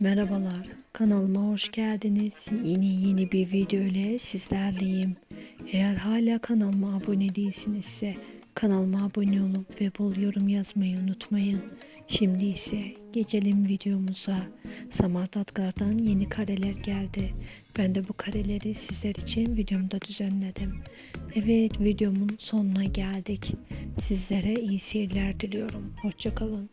Merhabalar, kanalıma hoş geldiniz. Yeni yeni bir video ile sizlerleyim. Eğer hala kanalıma abone değilsinizse kanalıma abone olup ve bol yorum yazmayı unutmayın. Şimdi ise geçelim videomuza. Samart Atkar'dan yeni kareler geldi. Ben de bu kareleri sizler için videomda düzenledim. Evet videomun sonuna geldik. Sizlere iyi seyirler diliyorum. Hoşçakalın.